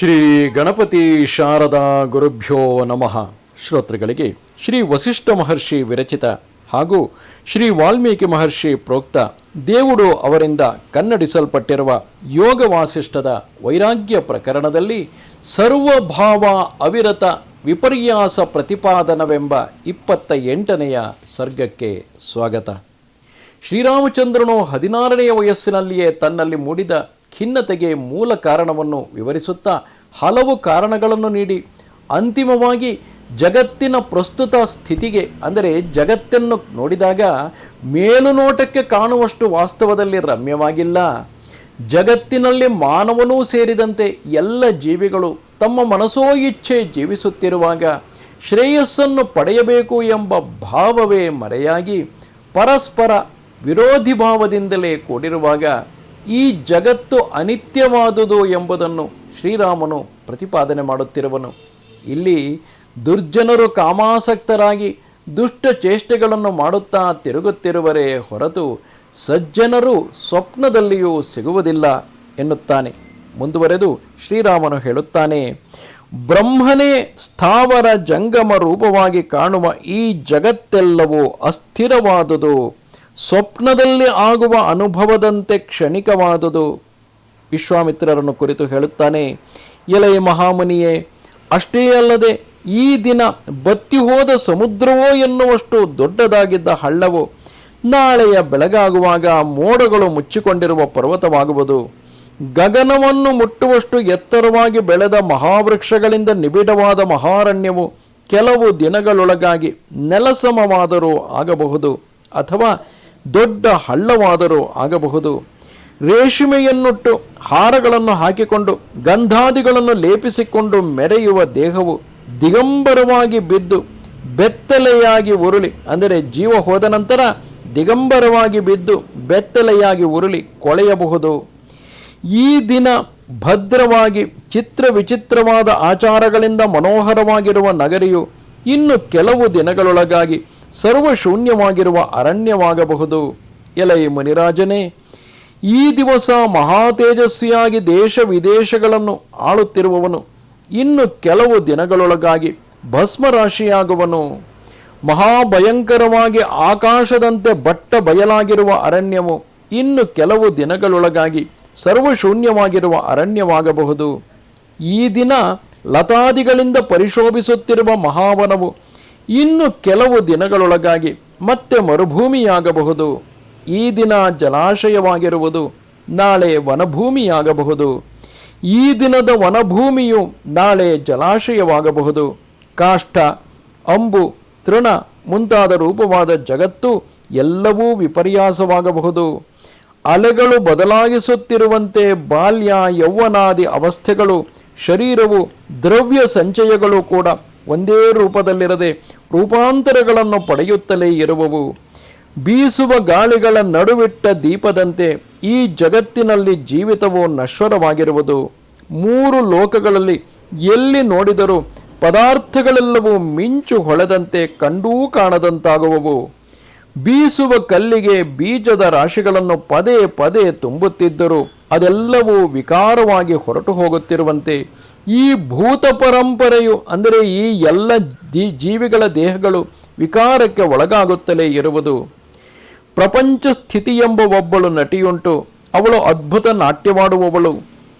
ಶ್ರೀ ಗಣಪತಿ ಶಾರದಾ ಗುರುಭ್ಯೋ ನಮಃ. ಶ್ರೋತೃಗಳಿಗೆ ಶ್ರೀ ವಸಿಷ್ಠ ಮಹರ್ಷಿ ವಿರಚಿತ ಹಾಗೂ ಶ್ರೀ ವಾಲ್ಮೀಕಿ ಮಹರ್ಷಿ ಪ್ರೋಕ್ತ ದೇವುಡು ಅವರಿಂದ ಕನ್ನಡಿಸಲ್ಪಟ್ಟಿರುವ ಯೋಗ ವಾಸಿಷ್ಠದ ವೈರಾಗ್ಯ ಪ್ರಕರಣದಲ್ಲಿ ಸರ್ವಭಾವ ಅವಿರತ ವಿಪರ್ಯಾಸ ಪ್ರತಿಪಾದನವೆಂಬ ಇಪ್ಪತ್ತ ಎಂಟನೆಯ ಸರ್ಗಕ್ಕೆ ಸ್ವಾಗತ. ಶ್ರೀರಾಮಚಂದ್ರನು ಹದಿನಾರನೆಯ ವಯಸ್ಸಿನಲ್ಲಿಯೇ ತನ್ನಲ್ಲಿ ಮೂಡಿದ ಖಿನ್ನತೆಗೆ ಮೂಲ ಕಾರಣವನ್ನು ವಿವರಿಸುತ್ತಾ ಹಲವು ಕಾರಣಗಳನ್ನು ನೀಡಿ ಅಂತಿಮವಾಗಿ ಜಗತ್ತಿನ ಪ್ರಸ್ತುತ ಸ್ಥಿತಿಗೆ, ಅಂದರೆ ಜಗತ್ತನ್ನು ನೋಡಿದಾಗ ಮೇಲುನೋಟಕ್ಕೆ ಕಾಣುವಷ್ಟು ವಾಸ್ತವದಲ್ಲಿ ರಮ್ಯವಾಗಿಲ್ಲ. ಜಗತ್ತಿನಲ್ಲಿ ಮಾನವನೂ ಸೇರಿದಂತೆ ಎಲ್ಲ ಜೀವಿಗಳು ತಮ್ಮ ಮನಸೋ ಇಚ್ಛೆ ಜೀವಿಸುತ್ತಿರುವಾಗ ಶ್ರೇಯಸ್ಸನ್ನು ಪಡೆಯಬೇಕು ಎಂಬ ಭಾವವೇ ಮರೆಯಾಗಿ ಪರಸ್ಪರ ವಿರೋಧಿ ಭಾವದಿಂದಲೇ ಕೂಡಿರುವಾಗ ಈ ಜಗತ್ತು ಅನಿತ್ಯವಾದುದು ಎಂಬುದನ್ನು ಶ್ರೀರಾಮನು ಪ್ರತಿಪಾದನೆ ಮಾಡುತ್ತಿರುವನು. ಇಲ್ಲಿ ದುರ್ಜನರು ಕಾಮಾಸಕ್ತರಾಗಿ ದುಷ್ಟ ಚೇಷ್ಟೆಗಳನ್ನು ಮಾಡುತ್ತಾ ತಿರುಗುತ್ತಿರುವರೇ ಹೊರತು ಸಜ್ಜನರು ಸ್ವಪ್ನದಲ್ಲಿಯೂ ಸಿಗುವುದಿಲ್ಲ ಎನ್ನುತ್ತಾನೆ. ಮುಂದುವರೆದು ಶ್ರೀರಾಮನು ಹೇಳುತ್ತಾನೆ, ಬ್ರಹ್ಮನೇ ಸ್ಥಾವರ ಜಂಗಮ ರೂಪವಾಗಿ ಕಾಣುವ ಈ ಜಗತ್ತೆಲ್ಲವೂ ಅಸ್ಥಿರವಾದುದು. ಸ್ವಪ್ನದಲ್ಲಿ ಆಗುವ ಅನುಭವದಂತೆ ಕ್ಷಣಿಕವಾದುದು ವಿಶ್ವಾಮಿತ್ರರನ್ನು ಕುರಿತು ಹೇಳುತ್ತಾನೆ ಎಲೆಯ ಮಹಾಮುನಿಯೇ, ಅಷ್ಟೇ ಅಲ್ಲದೆ ಈ ದಿನ ಬತ್ತಿ ಹೋದ ಸಮುದ್ರವೋ ಎನ್ನುವಷ್ಟು ದೊಡ್ಡದಾಗಿದ್ದ ಹಳ್ಳವು ನಾಳೆಯ ಬೆಳಗಾಗುವಾಗ ಮೋಡಗಳು ಮುಚ್ಚಿಕೊಂಡಿರುವ ಪರ್ವತವಾಗುವುದು. ಗಗನವನ್ನು ಮುಟ್ಟುವಷ್ಟು ಎತ್ತರವಾಗಿ ಬೆಳೆದ ಮಹಾವೃಕ್ಷಗಳಿಂದ ನಿಬಿಡವಾದ ಮಹಾರಣ್ಯವು ಕೆಲವು ದಿನಗಳೊಳಗಾಗಿ ನೆಲಸಮವಾದರೂ ಆಗಬಹುದು. ಅಥವಾ ದೊಡ್ಡ ಹಳ್ಳವಾದರೂ ಆಗಬಹುದು. ರೇಷ್ಮೆಯನ್ನುಟ್ಟು ಹಾರಗಳನ್ನು ಹಾಕಿಕೊಂಡು ಗಂಧಾದಿಗಳನ್ನು ಲೇಪಿಸಿಕೊಂಡು ಮೆರೆಯುವ ದೇಹವು ದಿಗಂಬರವಾಗಿ ಬಿದ್ದು ಬೆತ್ತಲೆಯಾಗಿ ಉರುಳಿ, ಅಂದರೆ ಜೀವ ಹೋದ ನಂತರ ದಿಗಂಬರವಾಗಿ ಬಿದ್ದು ಬೆತ್ತಲೆಯಾಗಿ ಉರುಳಿ ಕೊಳೆಯಬಹುದು. ಈ ದಿನ ಭದ್ರವಾಗಿ ಚಿತ್ರ ವಿಚಿತ್ರವಾದ ಆಚಾರಗಳಿಂದ ಮನೋಹರವಾಗಿರುವ ನಗರಿಯು ಇನ್ನು ಕೆಲವು ದಿನಗಳೊಳಗಾಗಿ ಸರ್ವಶೂನ್ಯವಾಗಿರುವ ಅರಣ್ಯವಾಗಬಹುದು. ಎಲೈ ಮುನಿರಾಜನೇ, ಈ ದಿವಸ ಮಹಾತೇಜಸ್ವಿಯಾಗಿ ದೇಶ ವಿದೇಶಗಳನ್ನು ಆಳುತ್ತಿರುವವನು, ಇನ್ನು ಕೆಲವು ದಿನಗಳೊಳಗಾಗಿ ಭಸ್ಮರಾಶಿಯಾಗುವನು. ಮಹಾಭಯಂಕರವಾಗಿ ಆಕಾಶದಂತೆ ಬಟ್ಟ ಬಯಲಾಗಿರುವ ಅರಣ್ಯವು ಇನ್ನು ಕೆಲವು ದಿನಗಳೊಳಗಾಗಿ ಸರ್ವಶೂನ್ಯವಾಗಿರುವ ಅರಣ್ಯವಾಗಬಹುದು. ಈ ದಿನ ಲತಾದಿಗಳಿಂದ ಪರಿಶೋಭಿಸುತ್ತಿರುವ ಮಹಾವನವು ಇನ್ನು ಕೆಲವು ದಿನಗಳೊಳಗಾಗಿ ಮತ್ತೆ ಮರುಭೂಮಿಯಾಗಬಹುದು. ಈ ದಿನ ಜಲಾಶಯವಾಗಿರುವುದು ನಾಳೆ ವನಭೂಮಿಯಾಗಬಹುದು. ಈ ದಿನದ ವನಭೂಮಿಯು ನಾಳೆ ಜಲಾಶಯವಾಗಬಹುದು. ಕಾಷ್ಟ ಅಂಬು, ತೃಣ ಮುಂತಾದ ರೂಪವಾದ ಜಗತ್ತು ಎಲ್ಲವೂ ವಿಪರ್ಯಾಸವಾಗಬಹುದು. ಅಲೆಗಳು ಬದಲಾಗಿಸುತ್ತಿರುವಂತೆ ಬಾಲ್ಯ, ಯೌವನಾದಿ ಅವಸ್ಥೆಗಳು, ಶರೀರವು ದ್ರವ್ಯ ಸಂಚಯಗಳು ಕೂಡ ಒಂದೇ ರೂಪದಲ್ಲಿರದೆ ರೂಪಾಂತರಗಳನ್ನು ಪಡೆಯುತ್ತಲೇ ಇರುವವು. ಬೀಸುವ ಗಾಳಿಗಳ ನಡುವಿಟ್ಟ ದೀಪದಂತೆ ಈ ಜಗತ್ತಿನಲ್ಲಿ ಜೀವಿತವು ನಶ್ವರವಾಗಿರುವುದು. ಮೂರು ಲೋಕಗಳಲ್ಲಿ ಎಲ್ಲಿ ನೋಡಿದರೂ ಪದಾರ್ಥಗಳೆಲ್ಲವೂ ಮಿಂಚು ಹೊಳೆದಂತೆ ಕಂಡೂ ಕಾಣದಂತಾಗುವವು. ಬೀಸುವ ಕಲ್ಲಿಗೆ ಬೀಜದ ರಾಶಿಗಳನ್ನು ಪದೇ ಪದೇ ತುಂಬುತ್ತಿದ್ದರೂ ಅದೆಲ್ಲವೂ ವಿಕಾರವಾಗಿ ಹೊರಟು ಹೋಗುತ್ತಿರುವಂತೆ ಈ ಭೂತ ಪರಂಪರೆಯು ಅಂದರೆ ಈ ಎಲ್ಲ ಜೀವಿಗಳ ದೇಹಗಳು ವಿಕಾರಕ್ಕೆ ಒಳಗಾಗುತ್ತಲೇ ಇರುವುದು. ಪ್ರಪಂಚ ಸ್ಥಿತಿ ಎಂಬ ಒಬ್ಬಳು ನಟಿಯುಂಟು. ಅವಳು ಅದ್ಭುತ ನಾಟ್ಯವಾಡುವವಳು.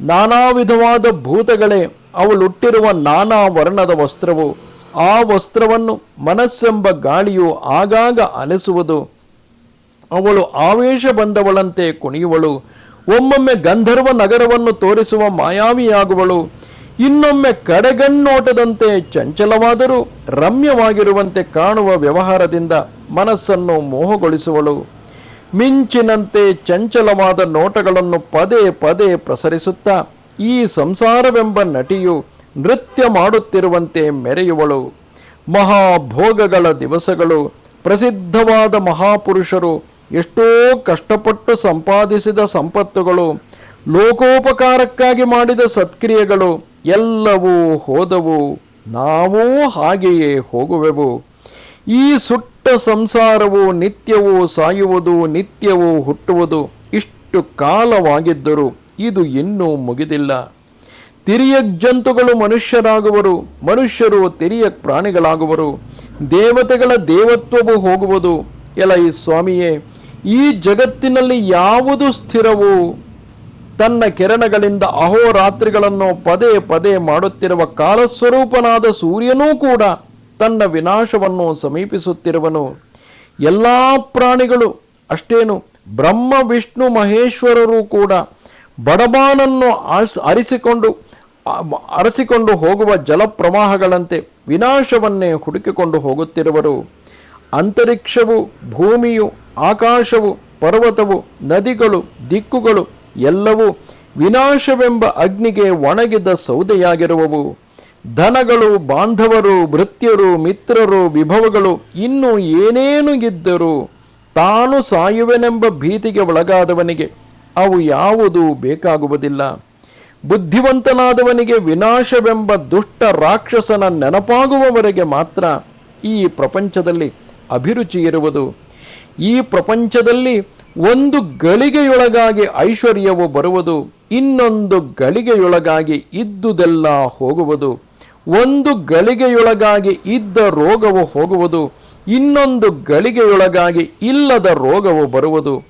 ನಾನಾ ವಿಧವಾದ ಭೂತಗಳೇ, ಅವಳುಟ್ಟಿರುವ ನಾನಾ ವರ್ಣದ ವಸ್ತ್ರವು. ಆ ವಸ್ತ್ರವನ್ನು ಮನಸ್ಸೆಂಬ ಗಾಳಿಯು ಆಗಾಗ ಅಲೆಸುವುದು. ಅವಳು ಆವೇಶ ಬಂದವಳಂತೆ ಕುಣಿಯುವಳು. ಒಮ್ಮೊಮ್ಮೆ ಗಂಧರ್ವ ನಗರವನ್ನು ತೋರಿಸುವ ಮಾಯಾವಿಯಾಗುವಳು. ಇನ್ನೊಮ್ಮೆ ಕಡೆಗಣ್ಣೋಟದಂತೆ ಚಂಚಲವಾದರೂ ರಮ್ಯವಾಗಿರುವಂತೆ ಕಾಣುವ ವ್ಯವಹಾರದಿಂದ ಮನಸ್ಸನ್ನು ಮೋಹಗೊಳಿಸುವಳು. ಮಿಂಚಿನಂತೆ ಚಂಚಲವಾದ ನೋಟಗಳನ್ನು ಪದೇ ಪದೇ ಪ್ರಸರಿಸುತ್ತಾ ಈ ಸಂಸಾರವೆಂಬ ನಟಿಯು ನೃತ್ಯ ಮಾಡುತ್ತಿರುವಂತೆ ಮೆರೆಯುವಳು. ಮಹಾಭೋಗಗಳ ದಿವಸಗಳು, ಪ್ರಸಿದ್ಧವಾದ ಮಹಾಪುರುಷರು, ಎಷ್ಟೋ ಕಷ್ಟಪಟ್ಟು ಸಂಪಾದಿಸಿದ ಸಂಪತ್ತುಗಳು, ಲೋಕೋಪಕಾರಕ್ಕಾಗಿ ಮಾಡಿದ ಸತ್ಕ್ರಿಯೆಗಳು ಎಲ್ಲವೂ ಹೋದವು. ನಾವೂ ಹಾಗೆಯೇ ಹೋಗುವೆವು. ಈ ಸುಟ್ಟ ಸಂಸಾರವು ನಿತ್ಯವೂ ಸಾಯುವುದು, ನಿತ್ಯವೂ ಹುಟ್ಟುವುದು. ಇಷ್ಟು ಕಾಲವಾಗಿದ್ದರೂ ಇದು ಇನ್ನೂ ಮುಗಿದಿಲ್ಲ. ತಿರಿಯ ಜಂತುಗಳು ಮನುಷ್ಯರಾಗುವರು, ಮನುಷ್ಯರು ತಿರಿಯ ಪ್ರಾಣಿಗಳಾಗುವರು ದೇವತೆಗಳ ದೇವತ್ವವು ಹೋಗುವುದು. ಎಲ್ಲ ಈ ಸ್ವಾಮಿಯೇ, ಈ ಜಗತ್ತಿನಲ್ಲಿ ಯಾವುದು ಸ್ಥಿರವು? ತನ್ನ ಕಿರಣಗಳಿಂದ ಅಹೋರಾತ್ರಿಗಳನ್ನು ಪದೇ ಪದೇ ಮಾಡುತ್ತಿರುವ ಕಾಲಸ್ವರೂಪನಾದ ಸೂರ್ಯನೂ ಕೂಡ ತನ್ನ ವಿನಾಶವನ್ನು ಸಮೀಪಿಸುತ್ತಿರುವನು. ಎಲ್ಲ ಪ್ರಾಣಿಗಳು, ಅಷ್ಟೇನು, ಬ್ರಹ್ಮ, ವಿಷ್ಣು, ಮಹೇಶ್ವರರು ಕೂಡ ಬಡಬಾನನ್ನು ಅರಿಸಿಕೊಂಡು ಅರಸಿಕೊಂಡು ಹೋಗುವ ಜಲಪ್ರವಾಹಗಳಂತೆ ವಿನಾಶವನ್ನೇ ಹುಡುಕಿಕೊಂಡು ಹೋಗುತ್ತಿರುವರು. ಅಂತರಿಕ್ಷವು, ಭೂಮಿಯು, ಆಕಾಶವು, ಪರ್ವತವು, ನದಿಗಳು, ದಿಕ್ಕುಗಳು ಎಲ್ಲವೂ ವಿನಾಶವೆಂಬ ಅಗ್ನಿಗೆ ಒಣಗಿದ ಸೌದೆಯಾಗಿರುವವು. ಧನಗಳು, ಬಾಂಧವರು ಭೃತ್ಯರು ಮಿತ್ರರು, ವಿಭವಗಳು ಇನ್ನು ಏನೇನು ಇದ್ದರೂ ತಾನು ಸಾಯುವೆನೆಂಬ ಭೀತಿಗೆ ಒಳಗಾದವನಿಗೆ ಅವು ಯಾವುದು ಬೇಕಾಗುವುದಿಲ್ಲ. ಬುದ್ಧಿವಂತನಾದವನಿಗೆ ವಿನಾಶವೆಂಬ ದುಷ್ಟ ರಾಕ್ಷಸನ ನೆನಪಾಗುವವರೆಗೆ ಮಾತ್ರ ಈ ಪ್ರಪಂಚದಲ್ಲಿ ಅಭಿರುಚಿ ಇರುವುದು ಈ ಪ್ರಪಂಚದಲ್ಲಿ ಒಂದು ಗಳಿಗೆಯೊಳಗಾಗಿ ಐಶ್ವರ್ಯವು ಬರುವುದು, ಇನ್ನೊಂದು ಗಳಿಗೆಯೊಳಗಾಗಿ ಇದ್ದುದೆಲ್ಲ ಹೋಗುವುದು. ಒಂದು ಗಳಿಗೆಯೊಳಗಾಗಿ ಇದ್ದ ರೋಗವು ಹೋಗುವುದು, ಇನ್ನೊಂದು ಗಳಿಗೆಯೊಳಗಾಗಿ ಇಲ್ಲದ ರೋಗವು ಬರುವುದು.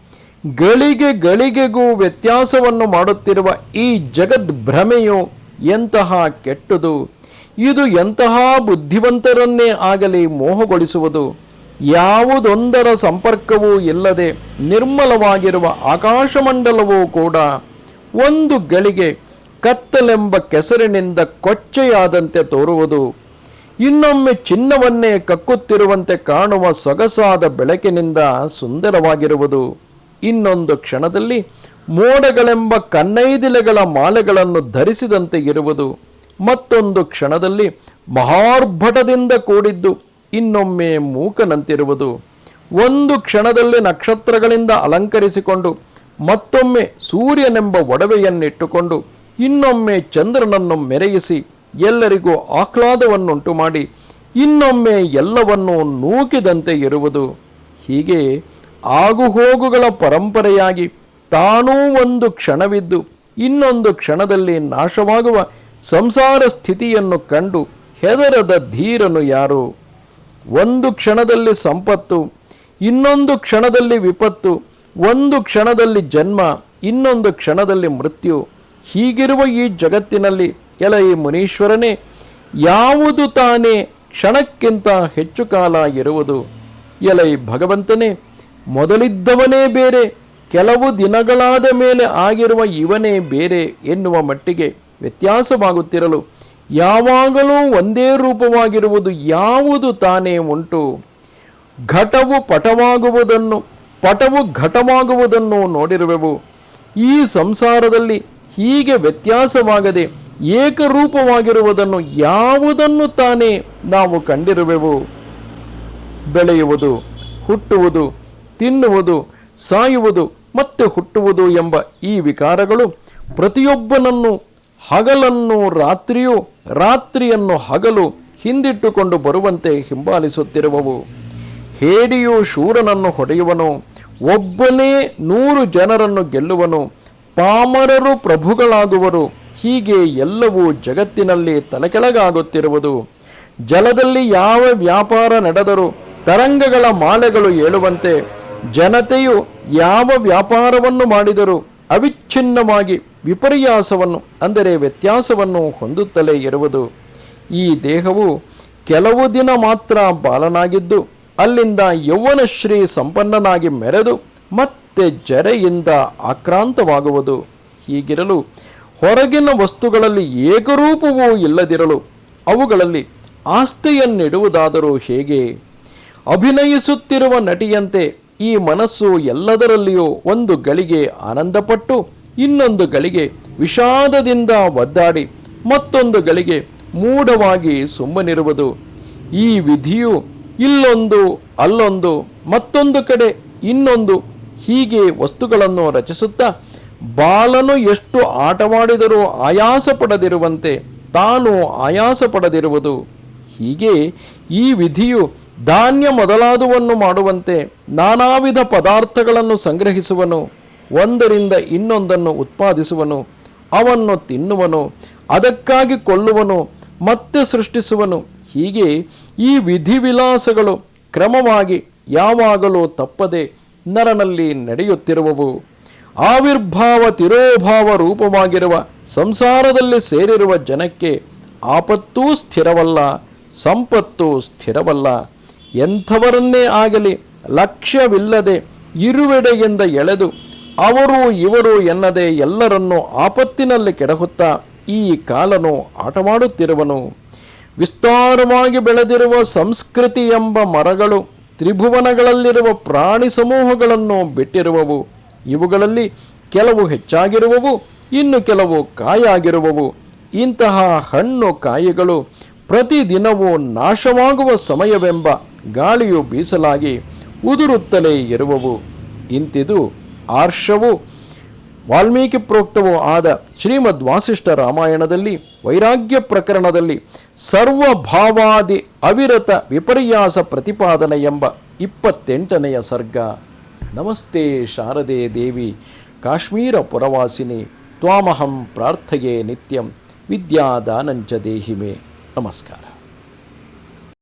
ಗಳಿಗೆ ಗಳಿಗೆಗೂ ವ್ಯತ್ಯಾಸವನ್ನು ಮಾಡುತ್ತಿರುವ ಈ ಜಗದ್ಭ್ರಮೆಯು ಎಂತಹ ಕೆಟ್ಟದು. ಇದು ಎಂತಹ ಬುದ್ಧಿವಂತರನ್ನೇ ಆಗಲಿ ಮೋಹಗೊಳಿಸುವುದು. ಯಾವುದೊಂದರ ಸಂಪರ್ಕವೂ ಇಲ್ಲದೆ ನಿರ್ಮಲವಾಗಿರುವ ಆಕಾಶಮಂಡಲವೂ ಕೂಡ ಒಂದು ಗಳಿಗೆ ಕತ್ತಲೆಂಬ ಕೆಸರಿನಿಂದ ಕೊಚ್ಚೆಯಾದಂತೆ ತೋರುವುದು. ಇನ್ನೊಮ್ಮೆ ಚಿನ್ನವನ್ನೇ ಕಕ್ಕುತ್ತಿರುವಂತೆ ಕಾಣುವ ಸೊಗಸಾದ ಬೆಳಕಿನಿಂದ ಸುಂದರವಾಗಿರುವುದು. ಇನ್ನೊಂದು ಕ್ಷಣದಲ್ಲಿ ಮೋಡಗಳೆಂಬ ಕನ್ನೈದಿಲೆಗಳ ಮಾಲೆಗಳನ್ನು ಧರಿಸಿದಂತೆ ಇರುವುದು. ಮತ್ತೊಂದು ಕ್ಷಣದಲ್ಲಿ ಮಹಾರ್ಭಟದಿಂದ ಕೂಡಿದ್ದು ಇನ್ನೊಮ್ಮೆ ಮೂಕನಂತಿರುವುದು. ಒಂದು ಕ್ಷಣದಲ್ಲಿ ನಕ್ಷತ್ರಗಳಿಂದ ಅಲಂಕರಿಸಿಕೊಂಡು ಮತ್ತೊಮ್ಮೆ ಸೂರ್ಯನೆಂಬ ಒಡವೆಯನ್ನಿಟ್ಟುಕೊಂಡು ಇನ್ನೊಮ್ಮೆ ಚಂದ್ರನನ್ನು ಮೆರೆಯಿಸಿ ಎಲ್ಲರಿಗೂ ಆಹ್ಲಾದವನ್ನುಂಟು ಮಾಡಿ ಇನ್ನೊಮ್ಮೆ ಎಲ್ಲವನ್ನೂ ನೂಕಿದಂತೆ ಇರುವುದು. ಹೀಗೆ ಆಗುಹೋಗುಗಳ ಪರಂಪರೆಯಾಗಿ ತಾನೂ ಒಂದು ಕ್ಷಣವಿದ್ದು ಇನ್ನೊಂದು ಕ್ಷಣದಲ್ಲಿ ನಾಶವಾಗುವ ಸಂಸಾರ ಸ್ಥಿತಿಯನ್ನು ಕಂಡು ಹೆದರದ ಧೀರನು ಯಾರು? ಒಂದು ಕ್ಷಣದಲ್ಲಿ ಸಂಪತ್ತು, ಇನ್ನೊಂದು ಕ್ಷಣದಲ್ಲಿ ವಿಪತ್ತು, ಒಂದು ಕ್ಷಣದಲ್ಲಿ ಜನ್ಮ, ಇನ್ನೊಂದು ಕ್ಷಣದಲ್ಲಿ ಮೃತ್ಯು. ಹೀಗಿರುವ ಈ ಜಗತ್ತಿನಲ್ಲಿ ಎಲ ಈ ಮುನೀಶ್ವರನೇ, ಯಾವುದು ತಾನೇ ಕ್ಷಣಕ್ಕಿಂತ ಹೆಚ್ಚು ಕಾಲ ಇರುವುದು? ಎಲೈ ಭಗವಂತನೇ, ಮೊದಲಿದ್ದವನೇ ಬೇರೆ, ಕೆಲವು ದಿನಗಳಾದ ಮೇಲೆ ಆಗಿರುವ ಇವನೇ ಬೇರೆ ಎನ್ನುವ ಮಟ್ಟಿಗೆ ವ್ಯತ್ಯಾಸವಾಗುತ್ತಿರಲು ಯಾವಾಗಲೂ ಒಂದೇ ರೂಪವಾಗಿರುವುದು ಯಾವುದು ತಾನೇ ಉಂಟು. ಘಟವು ಪಟವಾಗುವುದನ್ನು, ಪಟವು ಘಟವಾಗುವುದನ್ನು ನೋಡಿರುವೆವು. ಈ ಸಂಸಾರದಲ್ಲಿ ಹೀಗೆ ವ್ಯತ್ಯಾಸವಾಗದೆ ಏಕರೂಪವಾಗಿರುವುದನ್ನು ಯಾವುದನ್ನು ತಾನೇ ನಾವು ಕಂಡಿರುವೆವು. ಬೆಳೆಯುವುದು, ಹುಟ್ಟುವುದು, ತಿನ್ನುವುದು, ಸಾಯುವುದು, ಮತ್ತೆ ಹುಟ್ಟುವುದು ಎಂಬ ಈ ವಿಕಾರಗಳು ಪ್ರತಿಯೊಬ್ಬನನ್ನು ಹಗಲನ್ನು ರಾತ್ರಿಯೂ ರಾತ್ರಿಯನ್ನು ಹಗಲು ಹಿಂದಿಟ್ಟುಕೊಂಡು ಬರುವಂತೆ ಹಿಂಬಾಲಿಸುತ್ತಿರುವವು. ಹೇಡಿಯು ಶೂರನನ್ನು ಹೊಡೆಯುವನು, ಒಬ್ಬನೇ ನೂರು ಜನರನ್ನು ಗೆಲ್ಲುವನು, ಪಾಮರರು ಪ್ರಭುಗಳಾಗುವರು, ಹೀಗೆ ಎಲ್ಲವೂ ಜಗತ್ತಿನಲ್ಲಿ ತಲೆಕೆಳಗಾಗುತ್ತಿರುವುದು. ಜಲದಲ್ಲಿ ಯಾವ ವ್ಯಾಪಾರ ನಡೆದರೂ ತರಂಗಗಳ ಮಾಲೆಗಳು ಏಳುವಂತೆ, ಜನತೆಯು ಯಾವ ವ್ಯಾಪಾರವನ್ನು ಮಾಡಿದರೂ ಅವಿಚ್ಛಿನ್ನವಾಗಿ ವಿಪರ್ಯಾಸವನ್ನು, ಅಂದರೆ ವ್ಯತ್ಯಾಸವನ್ನು ಹೊಂದುತ್ತಲೇ ಇರುವುದು. ಈ ದೇಹವು ಕೆಲವು ದಿನ ಮಾತ್ರ ಬಾಲನಾಗಿದ್ದು, ಅಲ್ಲಿಂದ ಯೌವನಶ್ರೀ ಸಂಪನ್ನನಾಗಿ ಮೆರೆದು ಮತ್ತೆ ಜರೆಯಿಂದ ಆಕ್ರಾಂತವಾಗುವುದು. ಹೀಗಿರಲು ಹೊರಗಿನ ವಸ್ತುಗಳಲ್ಲಿ ಏಕರೂಪವೂ ಇಲ್ಲದಿರಲು ಅವುಗಳಲ್ಲಿ ಆಸ್ತಿಯನ್ನಿಡುವುದಾದರೂ ಹೇಗೆ? ಅಭಿನಯಿಸುತ್ತಿರುವ ನಟಿಯಂತೆ ಈ ಮನಸ್ಸು ಎಲ್ಲದರಲ್ಲಿಯೂ ಒಂದು ಗಳಿಗೆ ಆನಂದಪಟ್ಟು ಇನ್ನೊಂದು ಗಳಿಗೆ ವಿಷಾದದಿಂದ ಒದ್ದಾಡಿ ಮತ್ತೊಂದು ಗಳಿಗೆ ಮೂಢವಾಗಿ ಸುಮ್ಮನಿರುವುದು. ಈ ವಿಧಿಯು ಇಲ್ಲೊಂದು, ಅಲ್ಲೊಂದು, ಮತ್ತೊಂದು ಕಡೆ ಇನ್ನೊಂದು ಹೀಗೆ ವಸ್ತುಗಳನ್ನು ರಚಿಸುತ್ತಾ ಬಾಲನು ಎಷ್ಟು ಆಟವಾಡಿದರೂ ಆಯಾಸ ಪಡದಿರುವಂತೆ ತಾನು ಆಯಾಸ ಪಡದಿರುವುದು ಹೀಗೆ ಈ ವಿಧಿಯು ಧಾನ್ಯ ಮೊದಲಾದುವನ್ನು ಮಾಡುವಂತೆ ನಾನಾ ವಿಧ ಪದಾರ್ಥಗಳನ್ನು ಸಂಗ್ರಹಿಸುವನು. ಒಂದರಿಂದ ಇನ್ನೊಂದನ್ನು ಉತ್ಪಾದಿಸುವನು, ಅವನ್ನು ತಿನ್ನುವನು, ಅದಕ್ಕಾಗಿ ಕೊಲ್ಲುವನು, ಮತ್ತೆ ಸೃಷ್ಟಿಸುವನು. ಹೀಗೆ ಈ ವಿಧಿವಿಲಾಸಗಳು ಕ್ರಮವಾಗಿ ಯಾವಾಗಲೂ ತಪ್ಪದೆ ನರನಲ್ಲಿ ನಡೆಯುತ್ತಿರುವವು. ಆವಿರ್ಭಾವ ತಿರೋಭಾವ ರೂಪವಾಗಿರುವ ಸಂಸಾರದಲ್ಲಿ ಸೇರಿರುವ ಜನಕ್ಕೆ ಆಪತ್ತೂ ಸ್ಥಿರವಲ್ಲ, ಸಂಪತ್ತು ಸ್ಥಿರವಲ್ಲ. ಎಂಥವರನ್ನೇ ಆಗಲಿ ಲಕ್ಷ್ಯವಿಲ್ಲದೆ ಇರುವೆಡೆಯಿಂದ ಎಳೆದು ಅವರು, ಇವರು ಎನ್ನದೆ ಎಲ್ಲರನ್ನೂ ಆಪತ್ತಿನಲ್ಲಿ ಕೆಡಹುತ್ತಾ ಈ ಕಾಲನು ಆಟವಾಡುತ್ತಿರುವನು. ವಿಸ್ತಾರವಾಗಿ ಬೆಳೆದಿರುವ ಸಂಸ್ಕೃತಿ ಎಂಬ ಮರಗಳು, ತ್ರಿಭುವನಗಳಲ್ಲಿರುವ ಪ್ರಾಣಿ ಸಮೂಹಗಳನ್ನು ಬಿಟ್ಟಿರುವವು. ಇವುಗಳಲ್ಲಿ ಕೆಲವು ಹೆಚ್ಚಾಗಿರುವವು, ಇನ್ನು ಕೆಲವು ಕಾಯಾಗಿರುವವು. ಇಂತಹ ಹಣ್ಣು ಕಾಯಿಗಳು ಪ್ರತಿದಿನವೂ ನಾಶವಾಗುವ ಸಮಯವೆಂಬ ಗಾಳಿಯು ಬೀಸಲಾಗಿ ಉದುರುತ್ತಲೇ ಇರುವವು. ಇಂತಿದು ಆರ್ಷವು, ವಾಲ್ಮೀಕಿ ಪ್ರೋಕ್ತವೂ ಆದ ಶ್ರೀಮದ್ ವಾಸಿಷ್ಠ ರಾಮಾಯಣದಲ್ಲಿ, ವೈರಾಗ್ಯ ಪ್ರಕರಣದಲ್ಲಿ ಸರ್ವಭಾವಾದಿ ಅವಿರತ ವಿಪರ್ಯಾಸ ಪ್ರತಿಪಾದನೆ ಎಂಬ ಇಪ್ಪತ್ತೆಂಟನೆಯ ಸರ್ಗ. ನಮಸ್ತೆ ಶಾರದೆ ದೇವಿ, ಕಾಶ್ಮೀರ ಪುರವಾಸಿನಿ, ತ್ವಾಮಹಂ ಪ್ರಾರ್ಥಯೇ ನಿತ್ಯಂ ವಿದ್ಯಾದಾನಂಚ ದೇಹಿಮೆ. ನಮಸ್ಕಾರ.